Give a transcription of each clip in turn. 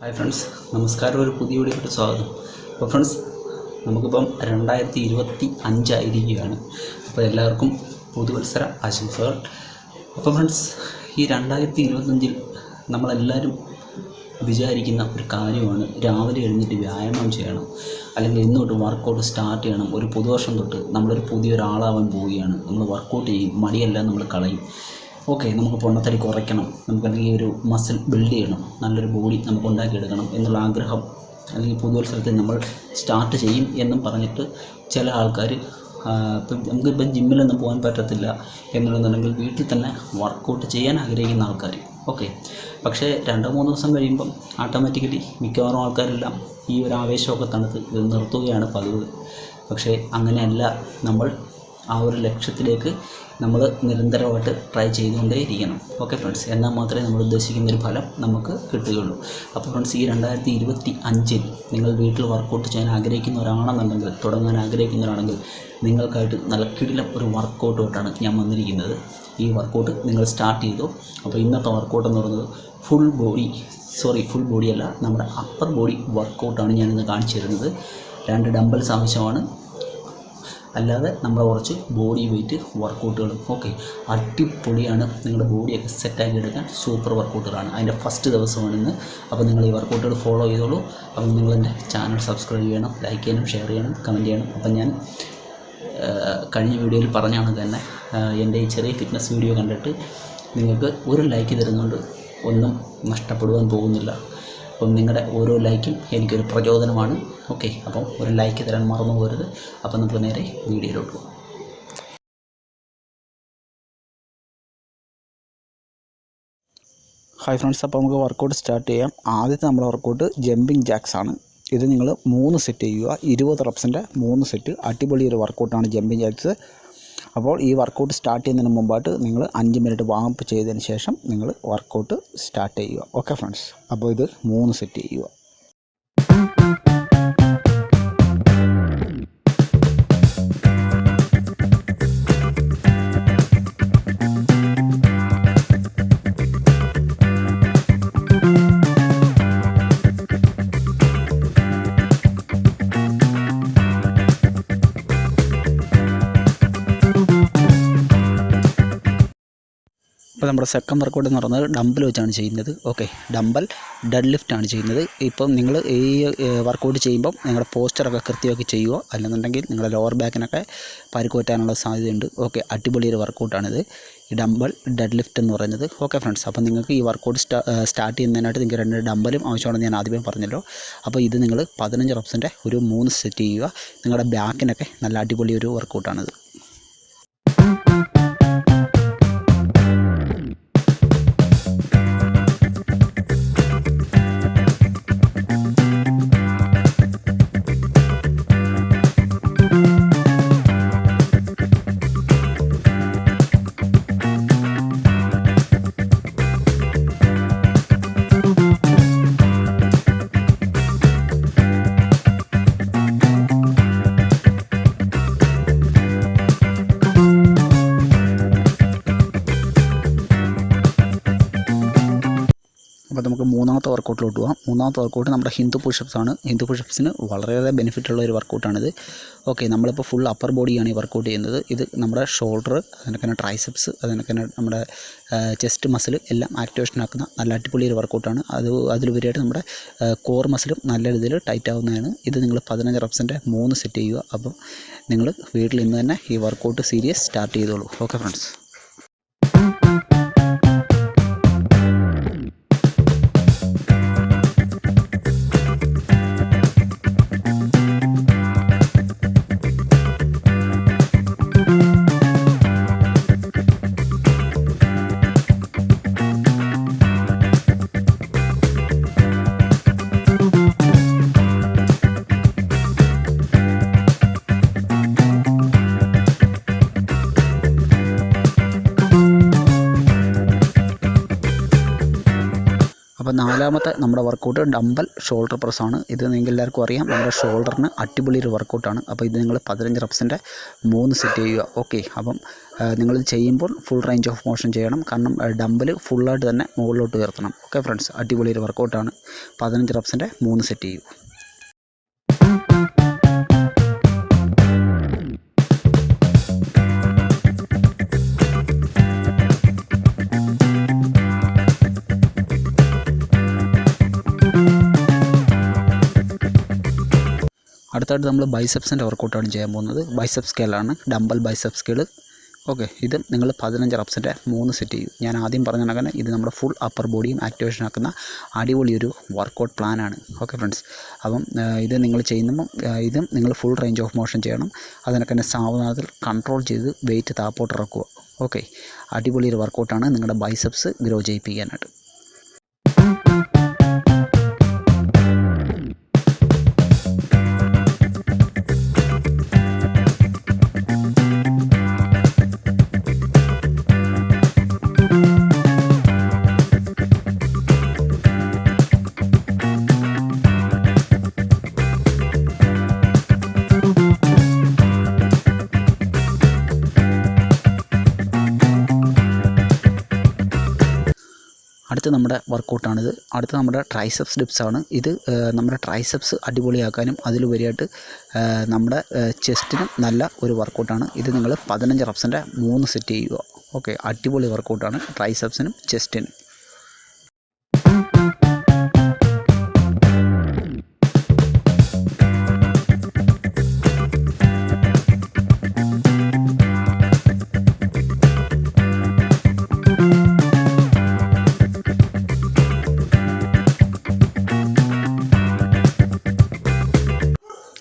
Hi friends നമസ്കാരം. ഒരു പുതിയ വീഡിയോ സ്വാഗതം. അപ്പോൾ ഫ്രണ്ട്സ് നമുക്കിപ്പം രണ്ടായിരത്തി ഇരുപത്തി അഞ്ചായിരിക്കുകയാണ് അപ്പോൾ എല്ലാവർക്കും പുതുവത്സര ആശംസകൾ. അപ്പോൾ ഫ്രണ്ട്സ് ഈ രണ്ടായിരത്തി ഇരുപത്തഞ്ചിൽ നമ്മളെല്ലാവരും വിചാരിക്കുന്ന ഒരു കാര്യമാണ് രാവിലെ എഴുന്നേറ്റ് വ്യായാമം ചെയ്യണം. അല്ലെങ്കിൽ ഇന്ന് തൊട്ട് വർക്കൗട്ട് സ്റ്റാർട്ട് ചെയ്യണം. ഒരു പുതുവർഷം തൊട്ട് നമ്മളൊരു പുതിയൊരാളാവാൻ പോവുകയാണ്. നമ്മൾ വർക്കൗട്ട് ചെയ്യും. മടിയെല്ലാം നമ്മൾ കളയും. ഓക്കെ നമുക്ക് പൊണ്ണത്തടി കുറയ്ക്കണം. നമുക്കല്ലെങ്കിൽ ഒരു മസിൽ ബിൽഡ് ചെയ്യണം. നല്ലൊരു ബോഡി നമുക്ക് ഉണ്ടാക്കിയെടുക്കണം എന്നുള്ള ആഗ്രഹം അല്ലെങ്കിൽ പുതുവത്സരത്തിൽ നമ്മൾ സ്റ്റാർട്ട് ചെയ്യും എന്നും പറഞ്ഞിട്ട് ചില ആൾക്കാർ ഇപ്പം നമുക്കിപ്പം ജിമ്മിലൊന്നും പോകാൻ പറ്റത്തില്ല എന്നുള്ളതെന്നുണ്ടെങ്കിൽ വീട്ടിൽ തന്നെ വർക്കൗട്ട് ചെയ്യാൻ ആഗ്രഹിക്കുന്ന ആൾക്കാർ. ഓക്കെ പക്ഷേ രണ്ടോ മൂന്നോ ദിവസം കഴിയുമ്പം ഓട്ടോമാറ്റിക്കലി മിക്കവാറും ആൾക്കാരെല്ലാം ഈ ഒരു ആവേശമൊക്കെ തണുത്ത് ഇത് നിർത്തുകയാണ് പതിവ്. പക്ഷേ അങ്ങനെയല്ല നമ്മൾ ആ ഒരു ലക്ഷ്യത്തിലേക്ക് നമ്മൾ നിരന്തരമായിട്ട് ട്രൈ ചെയ്തുകൊണ്ടേ ഇരിക്കണം ഓക്കെ ഫ്രണ്ട്സ് എന്നാൽ മാത്രമേ നമ്മൾ ഉദ്ദേശിക്കുന്ന ഒരു ഫലം നമുക്ക് കിട്ടുകയുള്ളൂ. അപ്പോൾ ഫ്രണ്ട്സ് ഈ രണ്ടായിരത്തി ഇരുപത്തി അഞ്ചിൽ നിങ്ങൾ വീട്ടിൽ വർക്കൗട്ട് ചെയ്യാൻ ആഗ്രഹിക്കുന്നവരാണെന്നുണ്ടെങ്കിൽ തുടങ്ങാൻ ആഗ്രഹിക്കുന്നവരാണെങ്കിൽ നിങ്ങൾക്കായിട്ട് നല്ല കിടിലം ഒരു വർക്കൗട്ടുമായിട്ടാണ് ഞാൻ വന്നിരിക്കുന്നത്. ഈ വർക്കൗട്ട് നിങ്ങൾ സ്റ്റാർട്ട് ചെയ്തു. അപ്പോൾ ഇന്നത്തെ വർക്കൗട്ട് എന്ന് പറയുന്നത് full body sorry full body അല്ല നമ്മുടെ അപ്പർ ബോഡി വർക്കൗട്ടാണ് ഞാനിന്ന് കാണിച്ചു തരുന്നത്. രണ്ട് ഡംബൽസ് ആവശ്യമാണ്. അല്ലാതെ നമ്മൾ കുറച്ച് ബോഡി വെയിറ്റ് വർക്കൗട്ടുകളും ഓക്കെ അടിപൊളിയാണ് നിങ്ങളുടെ ബോഡിയൊക്കെ സെറ്റാക്കി എടുക്കാൻ സൂപ്പർ വർക്കൗട്ടുകളാണ് അതിന്റെ ഫസ്റ്റ് ദിവസമാണ് ഇന്ന് അപ്പോൾ നിങ്ങൾ ഈ വർക്കൗട്ടുകൾ ഫോളോ ചെയ്തോളൂ. അപ്പം നിങ്ങൾ എന്റെ ചാനൽ സബ്സ്ക്രൈബ് ചെയ്യണം ലൈക്ക് ചെയ്യണം ഷെയർ ചെയ്യണം കമന്റ് ചെയ്യണം. അപ്പം ഞാൻ കഴിഞ്ഞ വീഡിയോയിൽ പറഞ്ഞാണ് തന്നെ എന്റെ ഈ ചെറിയ ഫിറ്റ്നസ് വീഡിയോ കണ്ടിട്ട് നിങ്ങൾക്ക് ഒരു ലൈക്ക് തരുന്നുണ്ട് ഒന്നും നഷ്ടപ്പെടുവാൻ പോകുന്നില്ല. അപ്പം നിങ്ങളുടെ ഓരോ ലൈക്കും എനിക്കൊരു പ്രചോദനമാണ്. ഓക്കെ അപ്പം ഒരു ലൈക്ക് തരാൻ മറന്നു പോകരുത്. അപ്പം നമുക്ക് നേരെ വീഡിയോയിലോട്ട് പോകാം. ഹായ് ഫ്രണ്ട്സ് അപ്പോൾ നമുക്ക് വർക്കൗട്ട് സ്റ്റാർട്ട് ചെയ്യാം. ആദ്യത്തെ നമ്മുടെ വർക്കൗട്ട് ജമ്പിങ് ജാക്സ് ആണ്. ഇത് നിങ്ങൾ മൂന്ന് സെറ്റ് ചെയ്യുക. ഇരുപത് റപ്സിന്റെ മൂന്ന് സെറ്റ് അടിപൊളി ഒരു വർക്കൗട്ടാണ് ജമ്പിങ് ജാക്സ് അപ്പോൾ ഈ വർക്കൗട്ട് സ്റ്റാർട്ട് ചെയ്യുന്നതിന് മുമ്പായിട്ട് നിങ്ങൾ അഞ്ച് മിനിറ്റ് വാം അപ്പ് ചെയ്തതിന് ശേഷം നിങ്ങൾ വർക്കൗട്ട് സ്റ്റാർട്ട് ചെയ്യുക. ഓക്കെ ഫ്രണ്ട്സ് അപ്പോൾ ഇത് മൂന്ന് സെറ്റ് ചെയ്യുക. ഇപ്പോൾ നമ്മുടെ സെക്കൻഡ് വർക്കൗട്ട് എന്ന് പറയുന്നത് ഡംബൽ വെച്ചാണ് ചെയ്യുന്നത്. ഓക്കെ ഡംബൽ ഡെഡ് ലിഫ്റ്റ് ആണ് ചെയ്യുന്നത്. ഇപ്പം നിങ്ങൾ ഈ വർക്കൗട്ട് ചെയ്യുമ്പം നിങ്ങളുടെ പോസ്റ്ററൊക്കെ കൃത്യമാക്കി ചെയ്യുക. അല്ലെന്നുണ്ടെങ്കിൽ നിങ്ങളുടെ ലോവർ ബാക്കിനൊക്കെ പരിക്കുപറ്റാനുള്ള സാധ്യതയുണ്ട്. ഓക്കെ അടിപൊളി ഒരു വർക്കൗട്ടാണിത് ഈ ഡംബൽ ഡെഡ് ലിഫ്റ്റ് എന്ന് പറയുന്നത്. ഓക്കെ ഫ്രണ്ട്സ് അപ്പോൾ നിങ്ങൾക്ക് ഈ വർക്കൗട്ട് സ്റ്റാ സ്റ്റാർട്ട് ചെയ്യുന്നതിനായിട്ട് നിങ്ങൾക്ക് രണ്ട് ഡംബലും ആവശ്യമാണെന്ന് ഞാൻ ആദ്യമേ പറഞ്ഞല്ലോ. അപ്പോൾ ഇത് നിങ്ങൾ പതിനഞ്ച് റപ്സിന്റെ ഒരു മൂന്ന് സെറ്റ് ചെയ്യുക. നിങ്ങളുടെ ബാക്കിനൊക്കെ നല്ല അടിപൊളി ഒരു വർക്കൗട്ടാണിത് മൂന്നാമത്തെ വർക്കൗട്ടിലോട്ട് പോകാം മൂന്നാമത്തെ വർക്കൗട്ട് നമ്മുടെ ഹിന്ദു പുഷപ്സ് ആണ് ഹിന്ദു പുഷപ്സിന് വളരെയേറെ ബെനിഫിറ്റ് ഉള്ള ഒരു വർക്കൗട്ടാണിത്. ഓക്കെ നമ്മളിപ്പോൾ ഫുൾ അപ്പർ ബോഡിയാണ് ഈ വർക്കൗട്ട് ചെയ്യുന്നത്. ഇത് നമ്മുടെ ഷോൾഡർ അതിനൊക്കെ തന്നെ ട്രൈസെപ്സ് അതിനൊക്കെ തന്നെ നമ്മുടെ ചെസ്റ്റ് മസിൽ എല്ലാം ആക്ടിവേഷൻ ആക്കുന്ന നല്ല അടിപൊളി ഒരു വർക്കൗട്ടാണ് അത് അതിലുപരിയായിട്ട് നമ്മുടെ കോർ മസിലും നല്ല രീതിയിൽ ടൈറ്റ് ആവുന്നതാണ്. ഇത് നിങ്ങൾ പതിനഞ്ച് റപ്സിന്റെ മൂന്ന് സെറ്റ് ചെയ്യുക. അപ്പം നിങ്ങൾ വീട്ടിൽ ഇന്ന് തന്നെ ഈ വർക്കൗട്ട് സീരീസ് സ്റ്റാർട്ട് ചെയ്തോളൂ. ഓക്കെ ഫ്രണ്ട്സ് നാലാമത്തെ നമ്മുടെ വർക്കൗട്ട് ഡമ്പൽ ഷോൾഡർ പ്രസ്സാണ് ഇത് നിങ്ങൾക്ക് എല്ലാവർക്കും അറിയാം. നമ്മുടെ ഷോൾഡറിന് അടിപൊളി ഒരു വർക്കൗട്ടാണ് അപ്പോൾ ഇത് നിങ്ങൾ പതിനഞ്ച് റെപ്സിന്റെ മൂന്ന് സെറ്റ് ചെയ്യുക. ഓക്കെ അപ്പം നിങ്ങൾ ചെയ്യുമ്പോൾ ഫുൾ റേഞ്ച് ഓഫ് മോഷൻ ചെയ്യണം. കാരണം ഡമ്പൽ ഫുള്ളായിട്ട് തന്നെ മുകളിലോട്ട് ഉയർത്തണം. ഓക്കെ ഫ്രണ്ട്സ് അടിപൊളി ഒരു വർക്കൗട്ടാണ് പതിനഞ്ച് റെപ്സിന്റെ മൂന്ന് സെറ്റ് ചെയ്യൂ അടുത്തായിട്ട് നമ്മൾ ബൈസെപ്സിന്റെ വർക്കൗട്ടാണ് ചെയ്യാൻ പോകുന്നത്. ബൈസെപ്സ് സ്കെയിലാണ്. ഡംബൽ ബൈസെപ്സ് സ്കെയിൽ ഓക്കെ ഇത് നിങ്ങൾ പതിനഞ്ച് റപ്സിന്റെ മൂന്ന് സെറ്റ് ചെയ്യും. ഞാൻ ആദ്യം പറഞ്ഞ ഇത് നമ്മുടെ ഫുൾ അപ്പർ ബോഡിയും ആക്ടിവേഷൻ ആക്കുന്ന അടിപൊളി ഒരു വർക്കൗട്ട് പ്ലാനാണ്. Okay friends. അപ്പം ഇത് നിങ്ങൾ ചെയ്യുമ്പം ഇതും നിങ്ങൾ ഫുൾ റേഞ്ച് ഓഫ് മോഷൻ ചെയ്യണം. അതിനൊക്കെ തന്നെ സാവധാനത്തിൽ കൺട്രോൾ ചെയ്ത് വെയിറ്റ് താപ്പോട്ട് ഇറക്കുക. ഓക്കെ അടിപൊളി ഒരു വർക്കൗട്ടാണ് നിങ്ങളുടെ ബൈസെപ്സ് ഗ്രോ ചെയ്യിപ്പിക്കാനായിട്ട്. അടുത്ത നമ്മുടെ വർക്കൗട്ടാണിത്. അടുത്ത നമ്മുടെ ട്രൈസെപ്സ് ഡിപ്സ് ആണ്. ഇത് നമ്മുടെ ട്രൈസെപ്സ് അടിപൊളിയാക്കാനും അതിലുപരിയായിട്ട് നമ്മുടെ ചെസ്റ്റിനും നല്ല ഒരു വർക്കൗട്ടാണ് ഇത് നിങ്ങൾ പതിനഞ്ച് റപ്സിന്റെ മൂന്ന് സെറ്റ് ചെയ്യുക. ഓക്കെ അടിപൊളി വർക്കൗട്ടാണ് ട്രൈസെപ്സിനും ചെസ്റ്റിനും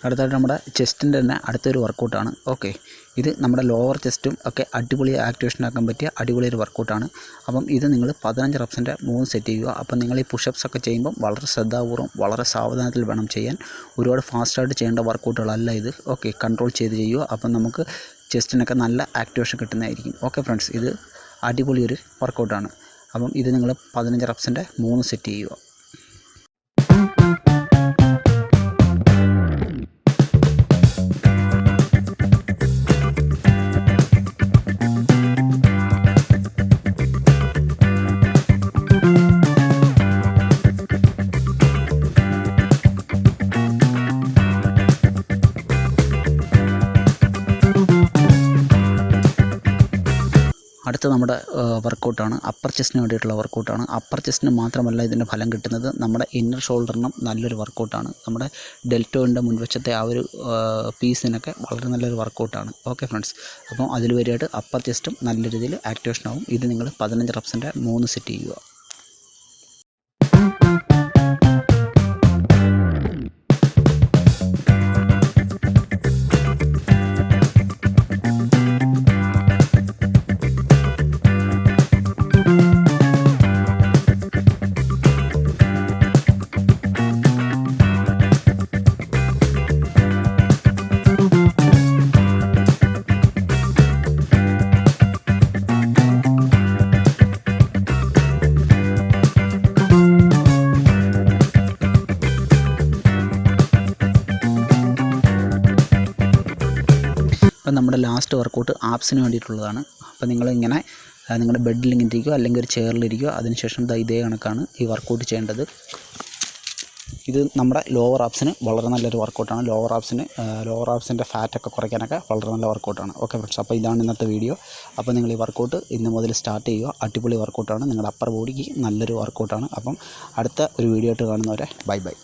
അടുത്തായിട്ട് നമ്മുടെ ചെസ്റ്റിന്റെ തന്നെ അടുത്തൊരു വർക്കൗട്ടാണ്. ഓക്കെ. ഇത് നമ്മുടെ ലോവർ ചെസ്റ്റും ഒക്കെ അടിപൊളി ആക്ടിവേഷൻ ആക്കാൻ പറ്റിയ അടിപൊളി ഒരു വർക്കൗട്ടാണ്. അപ്പം ഇത് നിങ്ങൾ പതിനഞ്ച് റപ്സിന്റെ മൂന്ന് സെറ്റ് ചെയ്യുക. അപ്പം നിങ്ങൾ ഈ പുഷപ്സ് ഒക്കെ ചെയ്യുമ്പം വളരെ ശ്രദ്ധാപൂർവം വളരെ സാവധാനത്തിൽ വേണം ചെയ്യാൻ. ഒരുപാട് ഫാസ്റ്റായിട്ട് ചെയ്യേണ്ട വർക്കൗട്ടുകളല്ല ഇത്. ഓക്കെ കൺട്രോൾ ചെയ്ത് ചെയ്യുക. അപ്പം നമുക്ക് ചെസ്റ്റിനൊക്കെ നല്ല ആക്ടിവേഷൻ കിട്ടുന്നതായിരിക്കും. ഓക്കെ ഫ്രണ്ട്സ് ഇത് അടിപൊളി ഒരു വർക്കൗട്ടാണ്. അപ്പം ഇത് നിങ്ങൾ പതിനഞ്ച് റപ്സിന്റെ മൂന്ന് സെറ്റ് ചെയ്യുക. അടുത്ത നമ്മുടെ വർക്കൗട്ടാണ് അപ്പർ ചെസ്റ്റിന് വേണ്ടിയിട്ടുള്ള വർക്കൗട്ടാണ് അപ്പർ ചെസ്റ്റിന് മാത്രമല്ല ഇതിന്റെ ഫലം കിട്ടുന്നത് നമ്മുടെ ഇന്നർ ഷോൾഡറിനും നല്ലൊരു വർക്കൗട്ടാണ് നമ്മുടെ ഡെൽറ്റോന്റെ മുൻവശത്തെ ആ ഒരു പീസിനൊക്കെ വളരെ നല്ലൊരു വർക്കൗട്ടാണ് ഓക്കെ ഫ്രണ്ട്സ് അപ്പോൾ അതിൽ വരികയായിട്ട് അപ്പർ ചെസ്റ്റും നല്ല രീതിയിൽ ആക്ടിവേഷൻ ആവും. ഇത് നിങ്ങൾ പതിനഞ്ച് റപ്സിന്റെ മൂന്ന് സെറ്റ് ചെയ്യുക. ലാസ്റ്റ് വർക്കൗട്ട് ആപ്സിന് വേണ്ടിയിട്ടുള്ളതാണ്. അപ്പോൾ നിങ്ങളിങ്ങനെ നിങ്ങളുടെ ബെഡിൽ ഇങ്ങനെ ഇരിക്കുക അല്ലെങ്കിൽ ഒരു ചെയറിലിരിക്കുക അതിനുശേഷം ഇതേ കണക്കാണ് ഈ വർക്കൗട്ട് ചെയ്യേണ്ടത്. ഇത് നമ്മുടെ ലോവർ ആപ്സിന് വളരെ നല്ലൊരു വർക്കൗട്ടാണ് ലോവർ ആപ്സിന് ലോവർ ആപ്സിന്റെ ഫാറ്റൊക്കെ കുറയ്ക്കാനൊക്കെ വളരെ നല്ല വർക്കൗട്ടാണ് ഓക്കെ ഫ്രണ്ട്സ് അപ്പോൾ ഇതാണ് ഇന്നത്തെ വീഡിയോ അപ്പോൾ നിങ്ങൾ ഈ വർക്കൗട്ട് ഇന്ന് മുതൽ സ്റ്റാർട്ട് ചെയ്യുക. അടിപൊളി വർക്കൗട്ടാണ് നിങ്ങളുടെ അപ്പർ ബോഡിക്ക് നല്ലൊരു വർക്കൗട്ടാണ് അപ്പം അടുത്ത ഒരു വീഡിയോ ആയിട്ട് കാണുന്നവരെ ബൈ ബൈ